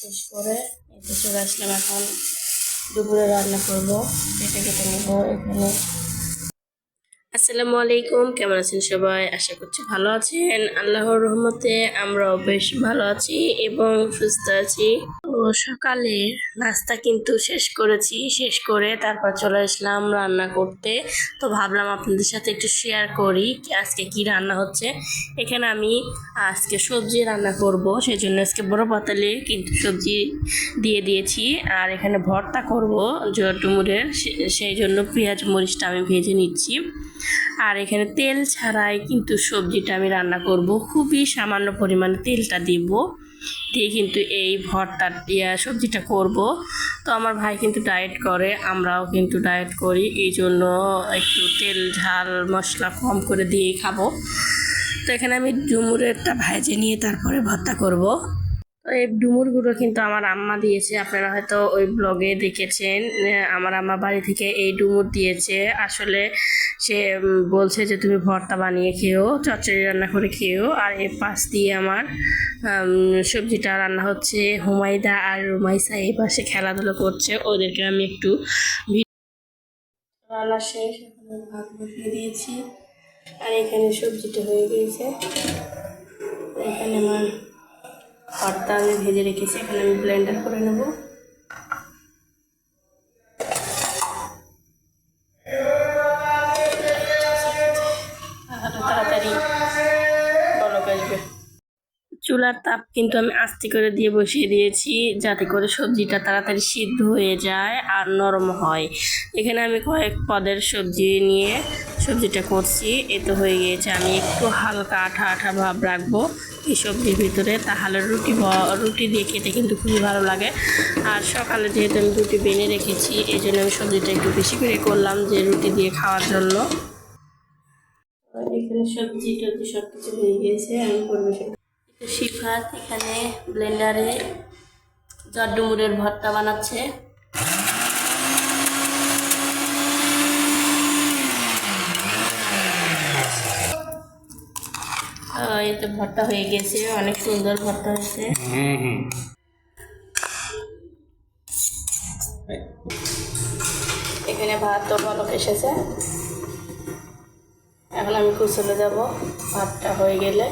শেষ করে এতে চলে আসলাম এখন দুপুরে রান্না করব। কেটে কেটে নেব এখানে। আসসালামু আলাইকুম। কেমন আছেন সবাই? আশা করছি ভালো আছেন। আল্লাহর রহমতে আমরাও বেশ ভালো আছি এবং সুস্থ আছি। তো সকালে নাস্তা কিন্তু শেষ করেছি, শেষ করে তারপর চলে আসলাম রান্না করতে। তো ভাবলাম আপনাদের সাথে একটু শেয়ার করি আজকে কি রান্না হচ্ছে। এখানে আমি আজকে সবজি রান্না করব সেই জন্য আজকে বড় পাতালে কিন্তু সবজি দিয়ে দিয়েছি। আর এখানে ভর্তা করব ডুমুরের সেই জন্য পেঁয়াজ মরিচটা আমি ভেজে নিচ্ছি। আর এখানে তেল ছাড়াই কিন্তু সবজিটা আমি রান্না করব। খুবই সামান্য পরিমাণে তেলটা দিব দিয়ে কিন্তু এই ভর্তা সবজিটা করব। তো আমার ভাই কিন্তু ডায়েট করে, আমরাও কিন্তু ডায়েট করি। এই জন্য একটু তেল, ঝাল, মশলা কম করে দিয়েই খাব। তো এখানে আমি ডুমুরেরটা ভাজে নিয়ে তারপরে ভর্তা করব। তো ডুমুর গুঁড়ো কিন্তু আমার আম্মা দিয়েছে। আপনারা হয়তো ওই ব্লগে দেখেছেন আমার আম্মা বাড়ি থেকে এই ডুমুর দিয়েছে। আসলে সে বলছে যে, তুমি ভর্তা বানিয়ে খেয়েও, চচ্চড়ি রান্না করে খেও আর এর পাশ দিয়ে আমার সবজিটা রান্না হচ্ছে হুমাইদা আর রুমাইসা এই পাশে খেলাধুলো করছে। ওদেরকে আমি একটু রান্না শেষ, এখন ভাত বসিয়ে দিয়েছি। আর এখানে সবজিটা হয়ে গিয়েছে। এখানে আমার ভর্তা আমি ভেজে রেখেছি, এখানে আমি ব্লেন্ডার করে নেব। তাড়াতাড়ি চুলার তাপ কিন্তু আমি আস্তে করে দিয়ে বসিয়ে দিয়েছি, যাতে করে সবজিটা তাড়াতাড়ি সিদ্ধ হয়ে যায় আর নরম হয়। এখানে আমি কয়েক পদের সবজি নিয়ে সবজিটা করছি। এ তো হয়ে গিয়েছে, আমি একটু হালকা আঠা আঠা ভাব রাখব এই সবজির ভিতরে। তাহলে রুটি রুটি দিয়ে খেতে কিন্তু খুবই ভালো লাগে। আর সকালে যেহেতু আমি রুটি বেনে রেখেছি, এই জন্য আমি সবজিটা একটু বেশি করে করলাম যে রুটি দিয়ে খাওয়ার জন্য। এখানে সবজি টবজি সব কিছু হয়ে গিয়েছে, আমি পরিবেশন শিফাত এখানে ব্লেন্ডারে জড্ডুমুড়ের ভর্তা বানাচ্ছে। এতে ভর্তা হয়ে গেছে অনেক সুন্দর ভর্তা হয়েছে। এখানে ভাত তো বলক এসেছে। এখন আমি কুচলে যাব ভাতটা হয়ে গেলে।